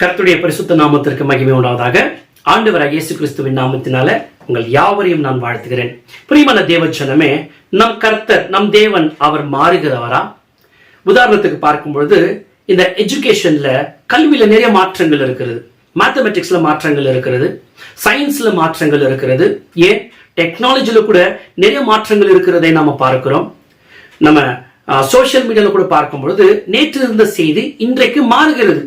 கர்த்துடைய பரிசுத்த நாமத்திற்கு மகிமை உண்டாவதாக. ஆண்டவராக இயேசு கிறிஸ்துவின் நாமத்தினால உங்கள் யாவரையும் நான் வாழ்த்துகிறேன். பிரியமான தேவச்சனமே நம் கர்த்தர் நம் தேவன் அவர் மாறுகிறவரா? உதாரணத்துக்கு பார்க்கும்பொழுது இந்த எஜுகேஷன்ல கல்வியில நிறைய மாற்றங்கள் இருக்கிறது. மேத்தமெட்டிக்ஸ்ல மாற்றங்கள் இருக்கிறது. சயின்ஸ்ல மாற்றங்கள் இருக்கிறது. ஏன்? டெக்னாலஜியில கூட நிறைய மாற்றங்கள் இருக்கிறதை நாம பார்க்கிறோம். நம்ம சோசியல் மீடியால கூட பார்க்கும் பொழுது நேற்று இருந்த செய்தி இன்றைக்கு மாறுகிறது.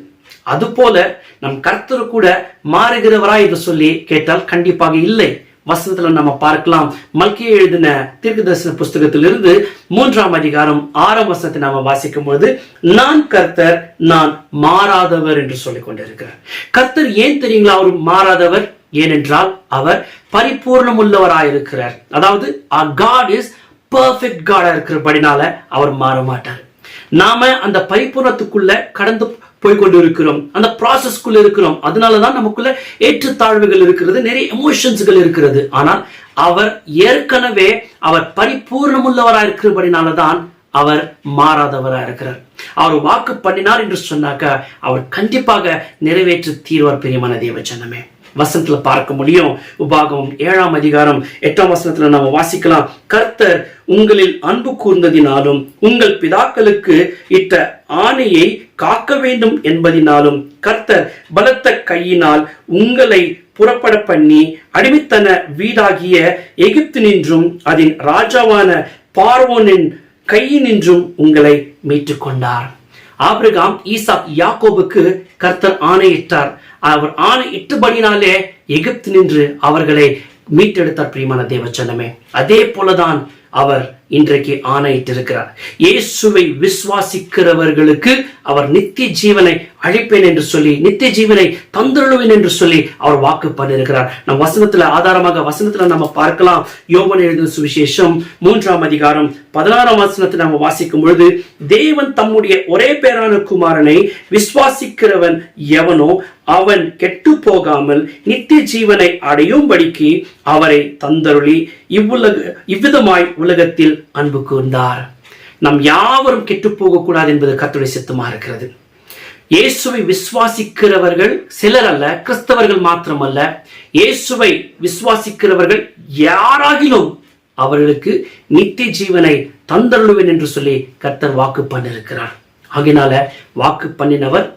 அதுபோல நம் கர்த்தர் கூட மாறுகிறவரா என்று சொல்லி கேட்டால் கண்டிப்பாக இல்லை. வசனத்துல நம்ம பார்க்கலாம். மல்கிய எழுதின தீர்க்கதரிசன புஸ்தகத்திலிருந்து மூன்றாம் அதிகாரம் ஆறாம் வசனத்தை நாம வாசிக்கும் பொழுது நான் கர்த்தர் நான் மாறாதவர் என்று சொல்லிக் கொண்டிருக்கிறார். கர்த்தர் ஏன் தெரியுங்களா அவர் மாறாதவர்? ஏனென்றால் அவர் பரிபூர்ணம் உள்ளவராயிருக்கிறார் அதாவது காட் இஸ் பர்ஃபெக்ட் காடா இருக்கிறபடினால அவர் மாற மாட்டார். நாம அந்த பரிபூர்ணத்துக்குள்ள கடந்து போய் கொண்டு இருக்கிறோம் அந்த ப்ராசஸ்க்குள்ள இருக்கிறோம். அதனாலதான் நமக்குள்ள ஏற்றுத்தாழ்வுகள் இருக்கிறது நிறைய எமோஷன்ஸ்கள் இருக்கிறது. ஆனால் அவர் ஏற்கனவே அவர் பரிபூர்ணமுள்ளவரா இருக்கிறபடினாலதான் அவர் மாறாதவரா இருக்கிறார். அவர் வாக்கு பண்ணினார் என்று சொன்னாக்க அவர் கண்டிப்பாக நிறைவேற்றி தீர்வார் பிரியமான தேவச்சனமே வசனத்துல பார்க்க முடியும். உபாகம் ஏழாம் அதிகாரம் எட்டாம் வசனத்துல நாம வாசிக்கலாம். கர்த்தர் உங்களில் அன்பு கூர்ந்ததினாலும் உங்கள் பிதாக்களுக்கு இட்ட ஆணையை காக்க வேண்டும் என்பதினாலும் கர்த்தர் பலத்த கையினால் உங்களை புறப்பட பண்ணி அடிமைத்தன வீடாகிய எகிப்து நின்றும் அதன் ராஜாவான பார்வோனின் கையினின்றும் உங்களை மீட்டுக் கொண்டார் ஆபிரகாம் ஈசா யாக்கோபுக்கு கர்த்தர் ஆணையிட்டார். அவர் ஆணையிட்டுபடினாலே எகிப்து நின்று அவர்களை மீட்டெடுத்தார் பிரியமான தேவச்சனமே அதே போலதான் அவர் இன்றைக்கு ஆணையிட்டிருக்கிறார். இயேசுவை விசுவாசிக்கிறவர்களுக்கு அவர் நித்திய ஜீவனை அழிப்பேன் என்று சொல்லி நித்திய ஜீவனை தந்துருவேன் என்று சொல்லி அவர் வாக்கு பண்ணிருக்கிறார் நம் வசனத்துல ஆதாரமாக வசனத்துல நம்ம பார்க்கலாம். யோவன் எழுதின சுவிசேஷம் மூன்றாம் அதிகாரம் பதினாறாம் வசனத்தை நம்ம வாசிக்கும் பொழுது தேவன் தம்முடைய ஒரே பேரான குமாரனை விசுவாசிக்கிறவன் எவனோ அவன் கெட்டு போகாமல் நித்திய ஜீவனை அடையும்படிக்கு அவரை தந்தருளி இவ்வுலக இவ்விதமாய் உலகத்தில் அன்பு கூர்ந்தார். நம் யாவரும் கெட்டு போகக்கூடாது என்பது கத்துடைய சித்தமாக இருக்கிறது. இயேசுவை விசுவாசிக்கிறவர்கள் சிலர் அல்ல கிறிஸ்தவர்கள் மாத்திரமல்ல. இயேசுவை விசுவாசிக்கிறவர்கள் யாராகிலும் அவர்களுக்கு நித்திய ஜீவனை தந்தருளுவேன் என்று சொல்லி கர்த்தர் வாக்கு பண்ணிருக்கிறார் ஆகினால வாக்கு பண்ணினவர்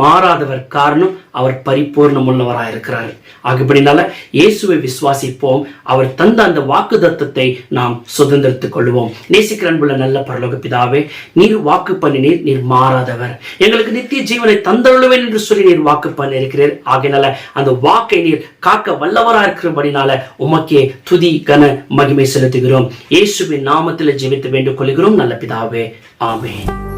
மாறாதவர் காரணம் அவர் பரிபூர்ணம் உள்ளவராக இருக்கிறார். ஆகப்படினால இயேசுவை விசுவாசிப்போம். அவர் தந்த அந்த வாக்கு தத்தத்தை நாம் சுதந்திரத்துக் கொள்வோம். நேசிக்கிற அன்புள்ள நல்ல பரலோக பிதாவே நீர் வாக்கு பண்ணினீர் நீர் மாறாதவர். எங்களுக்கு நித்திய ஜீவனை தந்தருளுவேன் என்று சொல்லி நீர் வாக்கு பண்ணிருக்கிறீர் ஆகினால அந்த வாக்கை நீர் காக்க வல்லவரா இருக்கிறபடினால உமக்கே துதி கன மகிமை செலுத்துகிறோம். இயேசுவின் நாமத்தில் ஜெபித்து வேண்டுகொள்கிறோம். நல்ல பிதாவே ஆமென்.